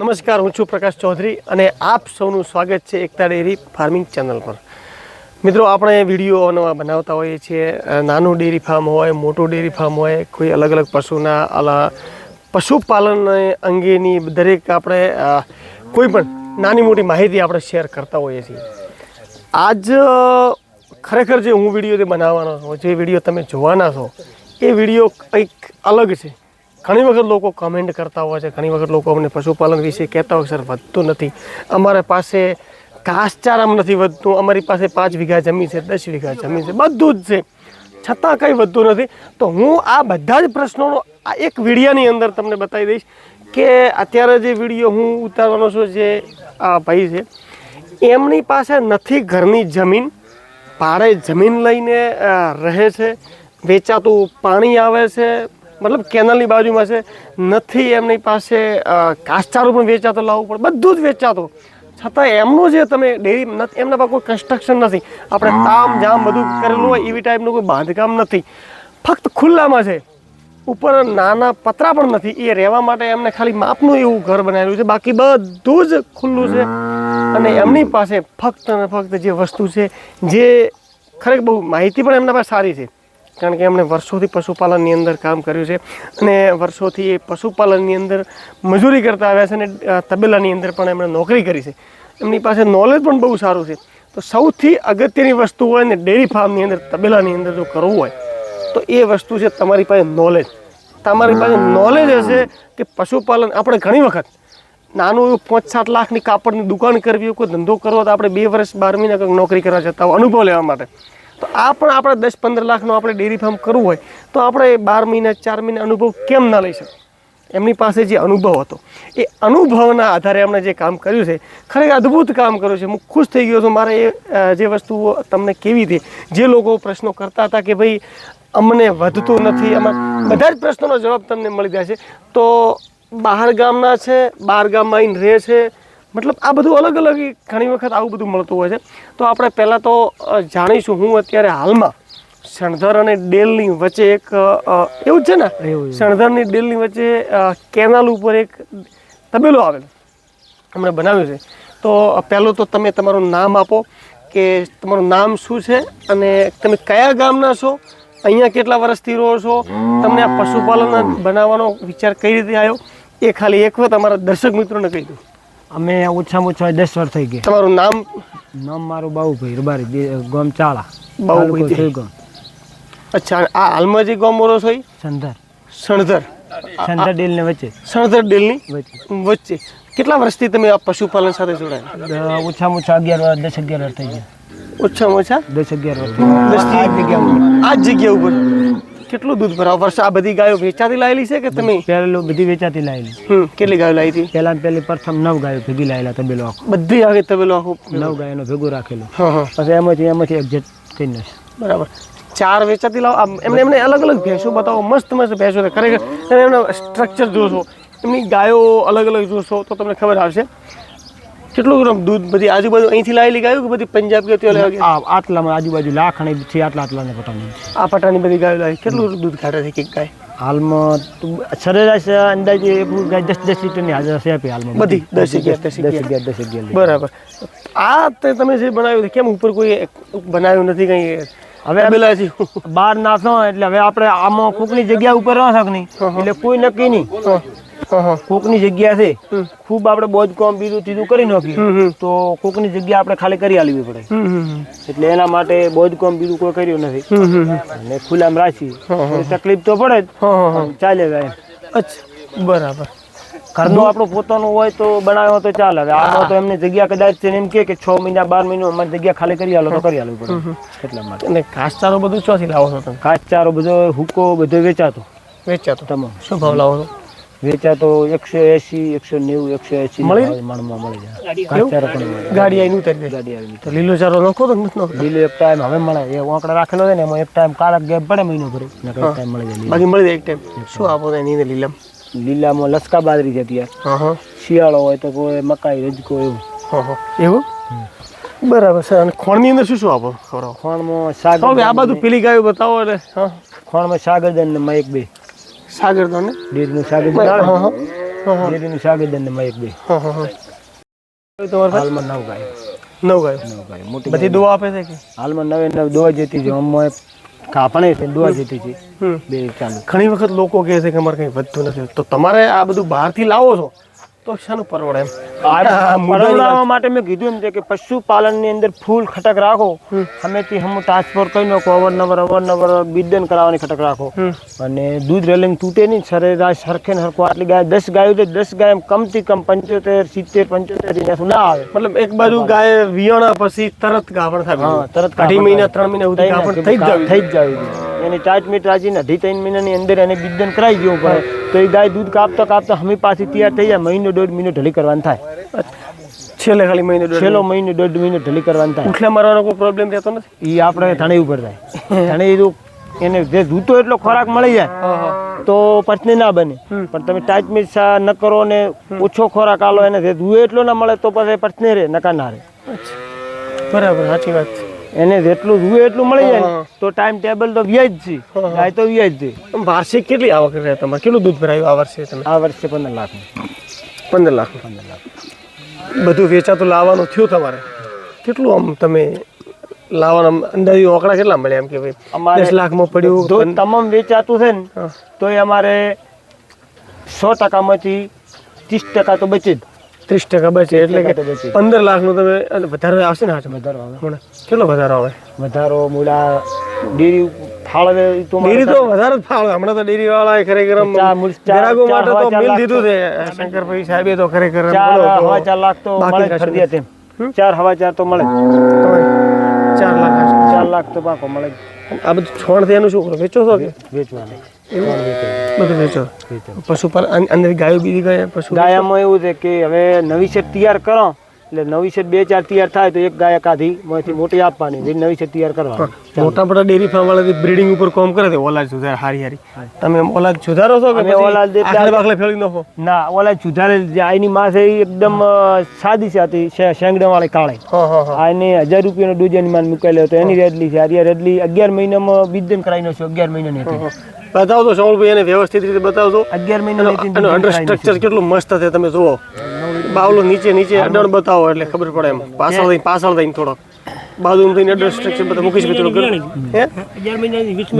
નમસ્કાર, હું છું પ્રકાશ ચૌધરી અને આપ સૌનું સ્વાગત છે એકતા ડેરી ફાર્મિંગ ચેનલ પર. મિત્રો, આપણે વીડિયો નવા બનાવતા હોઈએ છીએ. નાનું ડેરી ફાર્મ હોય, મોટું ડેરી ફાર્મ હોય, કોઈ અલગ અલગ પશુના પશુપાલન અંગેની દરેક આપણે કોઈ પણ નાની મોટી માહિતી આપણે શેર કરતા હોઈએ છીએ. આજ ખરેખર જે હું વીડિયો જે બનાવવાનો છું, જે વીડિયો તમે જોવાના છો, એ વીડિયો કંઈક અલગ છે. ઘણી વખત લોકો કમેન્ટ કરતા હોય છે, ઘણી વખત લોકો અમને પશુપાલન વિશે કહેતા હોય સર, વધતું નથી. અમારા પાસે ઘાસચારામ નથી વધતું, અમારી પાસે પાંચ વીઘા જમીન છે, દસ વીઘા જમીન છે, બધું જ છે. છતાં કંઈ વધતું નથી. તો હું આ બધા જ પ્રશ્નોનો આ એક વિડીયાની અંદર તમને બતાવી દઈશ કે અત્યારે જે વીડિયો હું ઉતારવાનો છું, જે આ ભાઈ છે, એમની પાસે નથી ઘરની જમીન. ભાડે જમીન લઈને રહે છે, વેચાતું પાણી આવે છે મતલબ કેનલની બાજુમાં છે નથી એમની પાસે અ, પણ વેચાતો લાવવું પડે બધું જ વેચાતો. છતાં એમનું જે તમે ડેરી એમના પાસે કોઈ કન્સ્ટ્રક્શન નથી. આપણે તામ જામ બધું કરેલું હોય એવી ટાઈપનું કોઈ બાંધકામ નથી. ફક્ત ખુલ્લામાં છે. ઉપર નાના પતરા પણ નથી. એ રહેવા માટે એમને ખાલી માપનું એવું ઘર બનાવેલું છે. બાકી બધું જ ખુલ્લું છે. અને એમની પાસે ફક્ત અને ફક્ત જે વસ્તુ છે જે ખરેખર બહુ માહિતી પણ એમના પાસે સારી છે. કારણ કે એમણે વર્ષોથી પશુપાલનની અંદર કામ કર્યું છે અને વર્ષોથી એ પશુપાલનની અંદર મજૂરી કરતા આવ્યા છે અને તબેલાની અંદર પણ એમણે નોકરી કરી છે. એમની પાસે નોલેજ પણ બહુ સારું છે. તો સૌથી અગત્યની વસ્તુ હોય ને ડેરી ફાર્મની અંદર, તબેલાની અંદર જો કરવું હોય, તો એ વસ્તુ છે તમારી પાસે નોલેજ તમારી પાસે નોલેજ હશે કે પશુપાલન, આપણે ઘણી વખત નાનું એવું પાંચ સાત લાખની કાપડની દુકાન કરવી હોય, કોઈ ધંધો કરવો તો આપણે બે વર્ષ, બાર મહિના કંઈક નોકરી કરવા જતા હોય, અનુભવ લેવા માટે. તો આ પણ આપણે દસ પંદર લાખનો આપણે ડેરી ફાર્મ કરવું હોય, તો આપણે બાર મહિના, ચાર મહિના અનુભવ કેમ ના લઈ શકીએ? એમની પાસે જે અનુભવ હતો, એ અનુભવના આધારે એમણે જે કામ કર્યું છે, ખરેખર અદ્ભુત કામ કર્યું છે. હું ખુશ થઈ ગયો છું. મારે એ જે વસ્તુઓ તમને કેવી હતી, જે લોકો પ્રશ્નો કરતા હતા કે ભાઈ, અમને વધતું નથી એમાં બધા જ પ્રશ્નોનો જવાબ તમને મળી જાય છે. તો બહાર ગામના છે બહાર ગામમાં આવીને રહે છે મતલબ આ બધું અલગ અલગ ઘણી વખત આવું બધું મળતું હોય છે. તો આપણે પહેલાં તો જાણીશું હું અત્યારે હાલમાં શણધર અને ડેલની વચ્ચે એક એવું જ છે ને? શણધરની ડેલની વચ્ચે કેનાલ ઉપર એક તબેલો આવેલો હમણાં બનાવ્યું છે. તો પહેલું તો તમે તમારું નામ આપો કે તમારું નામ શું છે અને તમે કયા ગામના છો? અહીંયા કેટલા વર્ષથી રહો છો? તમને આ પશુપાલન બનાવવાનો વિચાર કઈ રીતે આવ્યો? એ ખાલી એક વખત અમારા દર્શક મિત્રોને કહી દો અમે ઓછામાં ઓછા દસ વર્ષ થઈ ગયા. તમારું નામ? નામ મારું બાઉભાઈ રબારી ગામ ચાળા બાબુભાઈ તાલુકો અચ્છા આ હાલમાં જે ગામોરો છો એ? સંધર. સણધર સંધર ડેલ ને વચ્ચે. સણધર ડેલની? વચ્ચે. કેટલા વર્ષથી તમે આ પશુપાલન સાથે જોડાયા? ઓછામાં ઓછા અગિયાર દસ અગિયાર વર્ષ થઈ ગયા. ઓછામાં ઓછા? દસ અગિયાર વર્ષ. દસ આ જગ્યા ઉપર. આ જગ્યા ઉપર. કેટલું દૂધ ભરાવ? વર્ષ આ બધી ગાયો વેચાતી લાયેલી છે કે તમે? પહેલું બધી વેચાતી હમ કેટલી ગાયો લાવી હતી? પહેલા પહેલી પ્રથમ નવ ગાયો ભેગી લાવેલા તબેલો આખો. બધી આવે તબેલો આખું? નવ ગાયોનો ભેગું રાખેલું. પછી એમાંથી એમાંથી એક્ઝેટ કરી નાખ્યું બરાબર. ચાર વેચાતી લાવો. એમને એમને અલગ અલગ ભેંસો બતાવો. મસ્ત મસ્ત ભેંસો ખરેખર તમે એમના સ્ટ્રક્ચર જોશો. એમની ગાયો અલગ અલગ જોશો તો તમને ખબર આવશે. કેટલું ગ્રામ દૂધ બધી આજુબાજુ અહીંથી લાવેલી ગાયો કે બધી પંજાબ કે ત્યાં આટલામાં આજુબાજુ લાખણી થી આટલા આટલાને પટાની આ પટાની બધી ગાયો લાવી. કેટલું દૂધ કાઢે છે કે ગાય? હાલમાં સરેરાશ અંદાજે ગાય દસ દસ લીટરની હાજર છે આપી હાલમાં. બધી? દસ અગિયાર, દસ અગિયાર દસ અગિયાર બરાબર. આ તે તમે જે બનાવ્યું કેમ ઉપર કોઈ બનાવ્યું નથી કંઈ? હવે પેલા બાર ના થો એટલે હવે આપણે આમાં કોકની જગ્યા ઉપર રહો શકની એટલે કોઈ નક્કી નહીં. કોકની જગ્યા છે ખૂબ આપણે બોજ કોમ બીજું ત્રીજું કરી હમ તો કોકની જગ્યા આપણે ખાલી કરી આલવી પડે. એટલે એના માટે બોજ કોમ બીજું કોઈ કર્યું નથી. અને ખુલ્લામાં રાખી તકલીફ તો પડે જ ચાલે જાય અચ્છા. બરાબર. ઘરનું આપણું પોતાનું હોય તો બનાવ્યો તો ચાલે. હવે આમાં તો એમને જગ્યા કદાચ છે એમ કે કે છ મહિના બાર મહિનો અમારી જગ્યા ખાલી કરી આલો તો કરી આલવી પડે. એટલા માટે. અને ઘાસચારો બધું ચોથી લાવો છો તમે? ઘાસચારો બધો હુકો બધો વેચાતો. વેચાતો. તમામ. શું ભાવ લાવો છો? વેચાતો એકસો એસી એકસો નેવું એકસો એસી મળી મણમાં મળી જાય. પણ ગાડી આવીને ઉતારી ગાડી આવી તો લીલો ચારો નાખો તો નથી નાખો લીલો એક ટાઈમ હવે મળે. એ વાંકડા રાખેલો છે ને એમાં એક ટાઈમ કાળા ગેપ પડે મહિનો ભરે. એક ટાઈમ મળી જાય બાકી મળી જાય એક ટાઈમ શું આપો તો એની અંદર લીલામ? લીલામાં લસકા બાજરી છે હા શિયાળો હોય તો કોઈ મકાઈ રજકો એવું. હા હા. એવું? બરાબર છે. અને ખોણની અંદર શું શું આપો? ખોણમાં તો આ બધું પેલી ગાયો બતાવો એટલે હા. ખોણમાં સાગરદન ને મયક બે. સાગર તો ને ડેરીનું સાગરદન હા હા ડેરીનું સાગરદન ને એક બે. હા હા હા. તમારે હાલમાં નવ ગાય. નવ ગાય. નવ ગાય. મોટી બધી દવા આપે છે કે? હાલમાં નવે નવ દોવા જતી છે. અમને કાપણે છે દોવા જતી છે. બે ચાલુ. ઘણી વખત લોકો કહે છે કે અમારે કંઈ વધતું નથી. તો તમારે આ બધું બહારથી લાવો છો? તો શાનું પરવડે એમ? પરવડાવવા માટે મેં કીધું એમ છે કે પશુપાલનની અંદર ફૂલ ખટક રાખો. હમેથી હમ ટ્રાન્સફર કરી નાખો અવારનવાર અવારનવાર બિદન કરાવવાની ખટક રાખો. અને દૂધ રેલિંગ તૂટે નહીં સરેરાશ સરખે ને સરખો આટલી ગાય દસ ગાયો તો દસ ગાય કમથી કમ પંચોતેર સિત્તેર પંચોતેર ના આવે. મતલબ એક બાજુ ગાય વિયાણા પછી તરત ગાભણ થાય તરત અઢી મહિના ત્રણ મહિના સુધી ગાભણ થઈ જ જાય. થઈ જ જાવી એની ચાટ મીટ રાજીને અઢી ત્રણ મહિનાની અંદર એને બિદન કરાવી ગયું પડે. તો એ ગાય દૂધ કાપતા કાપતા હમી પાછી તૈયાર થઈ જાય મહિનો દોઢ મહિનો ઢલી કરવાનું થાય. છેલ્લે ખાલી મહિનો છેલ્લો મહિનો. દોઢ મહિનો ઢલી કરવાનું થાય. ઉઠલા મારવાનો કોઈ પ્રોબ્લેમ રહેતો નથી? એ આપણે ધણી ઉપર થાય. ધણી એને જે જોતો એટલો ખોરાક મળી જાય. તો પચની ના બને. પણ તમે ટાઈટ મીટ ન કરો ને ઓછો ખોરાક આલો એને જે દૂધ એટલો ના મળે તો પછી પચને રહે નકા ના રહે બરાબર સાચી વાત. એને જેટલું જુએ એટલું મળી જાય તો ટાઈમ ટેબલ તો વ્યાજ છે. ગાય તો વ્યાજ છે. વાર્ષિક કેટલી આવક રહે તમારે? કેટલું દૂધ ભરાયું આ વર્ષે તમે? આ વર્ષે પંદર લાખ. પંદર લાખ. પંદર લાખ. બધું વેચાતું લાવવાનું થયું તમારે? કેટલું આમ તમે લાવવાના અંદાજી ઓકડા કેટલા મળ્યા એમ કે ભાઈ? અમારે દસ લાખમાં પડ્યું તો તમામ વેચાતું છે ને તો એ અમારે સો ટકામાંથી ત્રીસ ટકા તો બચે જ. ત્રીસ ટકા બચે એટલે કે. પંદર લાખનું તમે વધારે આવશે ને હાથમાં વધારો આવે. કેટલો વધારો આવે? વધારો મૂળા ડેરી ફાળવે તો ડેરી તો વધારે જ ફાવે હમણાં તો ડેરી વાળા ખરેખર ગ્રાહકો માટે તો મિલ દીધું છે. શંકરભાઈ સાહેબે તો ખરેખર હવા ચાર લાખ તો મળે ખરીદ્યા હમ? ચાર હવા ચાર તો મળે ચાર લાખ ચાર લાખ તો પાકો મળે. આ બધું છોડ એનું શું કરો? વેચો છો કે? વેચવાનું. બધું વેચો. વેચો. પશુપાલન અંદર ગાયો બીજી ગયા પશુ ગાયામાં એવું છે કે હવે નવી સેટ તૈયાર કરો એટલે નવી સેટ બે ચાર તૈયાર થાય તો એક ગાય કાઢી માંથી મોટી આપવાની જે નવી સેટ તૈયાર કરવાની. મોટા મોટા ડેરી ફાર્મ વાળા બ્રીડિંગ ઉપર કોમ કરે છે ઓલાદ સુધાર હારી હારી. તમે ઓલાદ સુધારો છો કે ઓલાદ બાકલે બાખલે નાખો? ના ઓલા સુધારે આની માં છે એકદમ સાદી છે શેંગડા વાળી કાળી. હા હા હા. આ એને હજાર રૂપિયાનો ડોઝ માન મૂકેલો હતો એની રેડલી છે આ રેડલી અગિયાર મહિનામાં બીજન કરાવી છે અગિયાર મહિનાની હતી. બતાવો તો શ્રવણભાઈ એને વ્યવસ્થિત રીતે બતાવજો. અગિયાર મહિના અંડર સ્ટ્રક્ચર કેટલું મસ્ત છે તમે જુઓ. બાવલો નીચે નીચે અડણ બતાવો એટલે ખબર પડે એમ. પાછળ થઈને પાછળ થઈને થોડોક. બાજુ થઈને અડર સ્ટ્રક્ચર બધા મૂકીશ મિત્રો હે?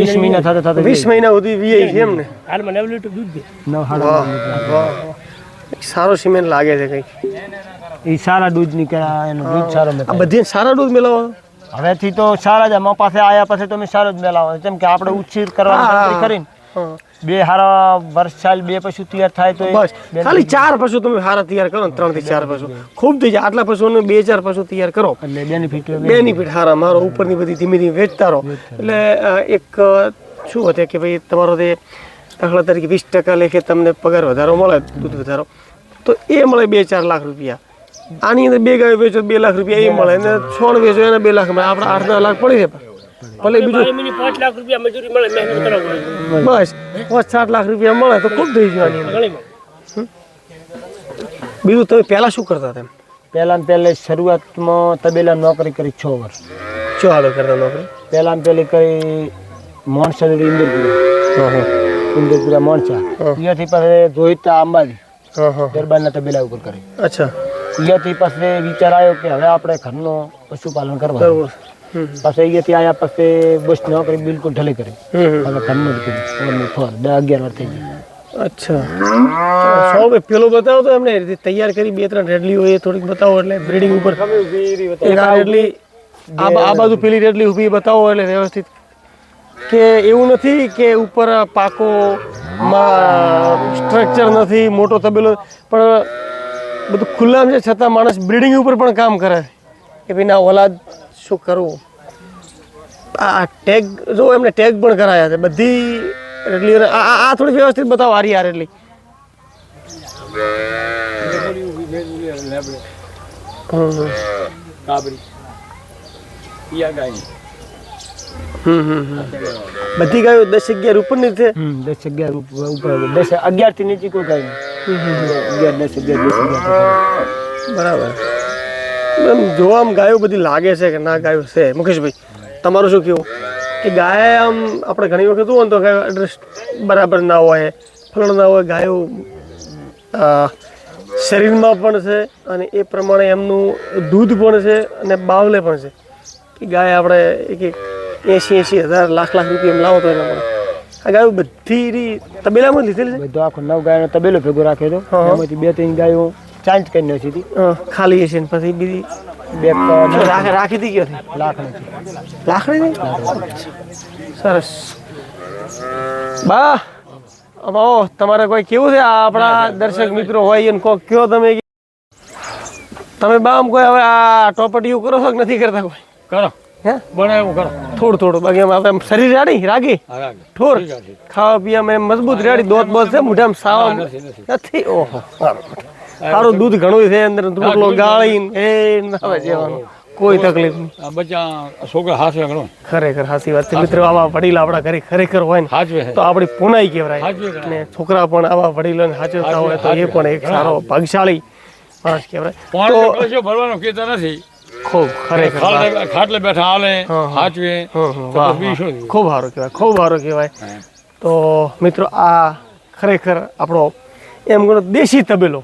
વીસ મહિના થતા થતા વીસ મહિના સુધી વીઆઈ છે એમ ને? નવ લીટર દૂધ વાહ સારો સિમેન્ટ લાગે છે કંઈક. એ સારા દૂધ નીકળ્યા એનો દૂધ સારો આ બધી સારા દૂધ મેળવો હવેથી તો સારા જ. અમારા પાસે આયા પછી તમે સારો જ મેલાવો જેમ કે આપણે ઉછીર કરવાની કરીને. હા. બે હારા વર્ષ ચાલ બે પશુ તૈયાર થાય તો બસ. ખાલી ચાર પશુ તમે હારા તૈયાર કરો ને ત્રણથી ચાર પશુ. ખૂબ થઈ જાય. આટલા પશુઓને બે ચાર પશુ તૈયાર કરો. એટલે બેનિફિટ બેનિફિટ હારા. મારો ઉપરની બધી ધીમે ધીમે વેચતા રહો. એટલે એક શું હતું કે ભાઈ તમારો તે દાખલા તરીકે વીસ ટકા લેખે તમને પગાર વધારો મળે દૂધ વધારો તો એ મળે બે ચાર લાખ રૂપિયા. આની અંદર બે ગાયો વેચો બે લાખ રૂપિયા એ મળે. અને છોડ વેચો એને બે લાખ મળે. આપણે આઠ દસ લાખ પડી જાય. ભલે બીજું બસ પાંચ સાત લાખ રૂપિયા મળે તો ખૂબ થઈ હમ? બીજું તમે પહેલા શું કરતા તેમ? પહેલા ને પહેલે શરૂઆતમાં તબેલા નોકરી કરી છ વર્ષ. શું હાલો કરતા નોકરી? પહેલા ને પહેલી કરી મોણસા જોડે ઇન્દરપુરા. મોણસા. હા. ત્યાંથી પાસે જોઈતા અંબાજી. દરબારના તબેલા ઉપર કરી. અચ્છા. ત્યાંથી પાસે વિચાર આવ્યો કે હવે આપણે ઘરનું પશુપાલન કરવા. પછી અહીંયાથી આવ્યા પછી બસ નોકરી બિલકુલ ઢલી કરી. હવે કર્યું. ઓવરનું ફોર દસ અગિયાર વાર થઈ ગઈ અચ્છા. સૌ ભાઈ પેલો બતાવો તો એમને રીતે તૈયાર કરી બે ત્રણ રેડલી હોય એ થોડીક બતાવો એટલે બ્રીડિંગ ઉપર. આ રેડલી આ બાજુ પેલી રેડલી ઊભી બતાવો એટલે વ્યવસ્થિત. કે એવું નથી કે ઉપર પાકો સ્ટ્રક્ચર નથી મોટો તબેલો. પણ બધું ખુલ્લામ છે છતાં માણસ બ્રીડિંગ ઉપર પણ કામ કરે. કે ભાઈ ના ઓલાદ શું કરવું આ ટેગ જો એમને ટેગ પણ કરાયા છે બધી એટલી આ આ- થોડી વ્યવસ્થિત બતાવો. હમ, હમ, હમ. બધી ગાયો દસ અગિયાર ઉપરની ની છે દસ અગિયાર ઉપર ઉપર દસ અગિયારથી નીચે કોઈ ગાય અગિયાર દસ અગિયાર દસ અગિયાર. બરાબર. એમ આમ ગાયો બધી લાગે છે કે ના ગાયો છે? મુકેશભાઈ તમારું શું કેવું કે ગાય આમ આપણે ઘણી વખત હોય ને તો ગાય એડ્રેસ બરાબર ના હોય ફલણ ના હોય ગાયો શરીરમાં પણ છે અને એ પ્રમાણે એમનું દૂધ પણ છે અને બાવલે પણ છે. કે ગાય આપણે એક એક એંશી એંશી હજાર લાખ લાખ રૂપિયા એમ લાવો તો એના મળે આ ગાયો બધી તબેલામાં લીધેલી છે? બધો આખો નવ ગાયનો તબેલો ભેગો રાખ્યો હતો. એમાંથી બે ત્રણ ગાયો ચાંચ કરી નાખી હતી. ખાલી હશે ને પછી બીજી બે રાખ- હતી ક્યાંથી લાખ નથી લાકડી સરસ. બા ઓ તમારે કોઈ કેવું છે? આ આપણા દર્શક મિત્રો હોય એને કોક કયો તમે તમે બા આમ કોઈ હવે આ ટોપટીયું કરો છો કે નથી કરતા કોઈ? કરો. હે? બનાવ્યું કરો. થોડું થોડું. બાકી આપણે શરીર રાડી રાગી? ઠોર? ખાવા પીવામાં મજબૂત રેડી દોત બોત છે મોઢામાં સાવ નથી ઓહો સારું દૂધ ઘણું છે અંદર રોટલો ગાળીને એ નાવે જવાનું. કોઈ તકલીફ નહીં. આ બચ્ચા છોકરા હાથવે ઘણો. ખરેખર હાસી વાત છે. મિત્રો આવા વડીલ આપણા ઘરે ખરેખર હોય ને હાથવે તો આપણી પુનાઈ કહેવાય. ને છોકરા પણ આવા વડીલોને હાચવતા હોય તો એ પણ એક સારો ભાગશાળી માણસ કહેવાય. તો ભરવાનો કહેતા નથી. ખૂબ ખરેખર ખાટલે બેઠા. હાચવે? ખૂબ સારું કહેવાય ખૂબ સારું કહેવાય. તો મિત્રો આ ખરેખર આપણો એમ ગણો દેશી તબેલો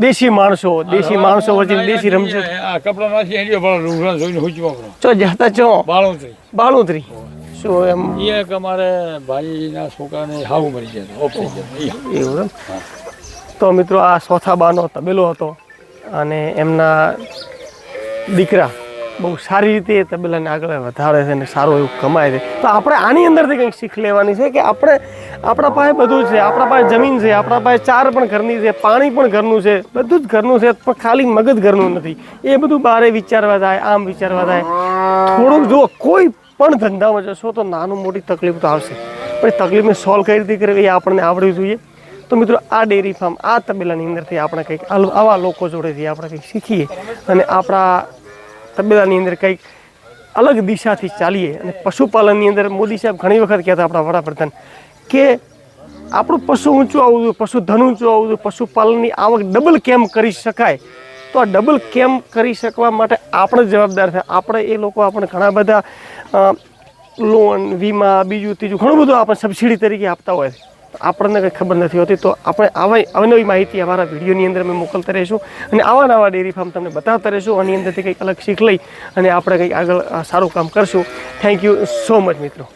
દેશી માણસો દેશી માણસો વચ્ચે દેશી રમઝટ આ કપડા નાખી હેડ્યો પર લુગડા જોઈને હુંચવા કરો ચો જતા ચો. બાળોતરી. બાળુંતરી. શું એમ? એ એક અમારે ભાઈના છોકરાને હાવ મરી જાય ઓફ. એવું તો મિત્રો આ સોથાબાનો તબેલો હતો અને એમના દીકરા બહુ સારી રીતે એ તબેલાને આગળ વધારે છે અને સારું એવું કમાય છે. તો આપણે આની અંદરથી કંઈક શીખ લેવાની છે કે આપણે, આપણા પાસે બધું છે, આપણા પાસે જમીન છે, આપણા પાસે ચાર પણ ઘરની છે, પાણી પણ ઘરનું છે, બધું જ ઘરનું છે, પણ ખાલી મગજ ઘરનું નથી. એ બધું બારે વિચારવા જાય, આમ વિચારવા જાય. થોડુંક જુઓ, કોઈ પણ ધંધામાં જશો તો નાનું મોટી તકલીફ તો આવશે. પણ તકલીફને સોલ્વ કઈ રીતે કરવી એ આપણને આવડવી જોઈએ. તો મિત્રો, આ ડેરી ફાર્મ, આ તબેલાની અંદરથી આપણે કંઈક આવા લોકો જોડેથી આપણે કંઈક શીખીએ અને આપણા તબેલાની અંદર કંઈક અલગ દિશાથી ચાલીએ. અને પશુપાલનની અંદર મોદી સાહેબ ઘણી વખત કહેતા આપણા વડાપ્રધાન કે આપણું પશુ ઊંચું આવવું જોઈએ પશુધન ઊંચું આવવું જોઈએ, પશુપાલનની આવક ડબલ કેમ કરી શકાય? તો આ ડબલ કેમ કરી શકવા માટે આપણે જવાબદાર છે. આપણે એ લોકો આપણે ઘણા બધા લોન વીમા, બીજું, ત્રીજું, ઘણું બધું આપણે સબસિડી તરીકે આપતા હોય છે. આપણને કંઈ ખબર નથી હોતી, તો આપણે આવા અવનવી માહિતી અમારા વિડીયોની અંદર અમે મોકલતા રહીશું અને આવા નવા ડેરી ફાર્મ તમને બતાવતા રહીશું, આની અંદરથી કંઈક અલગ શીખ લઈ અને આપણે કંઈક આગળ સારું કામ કરશું. થેન્ક યુ સો મચ મિત્રો.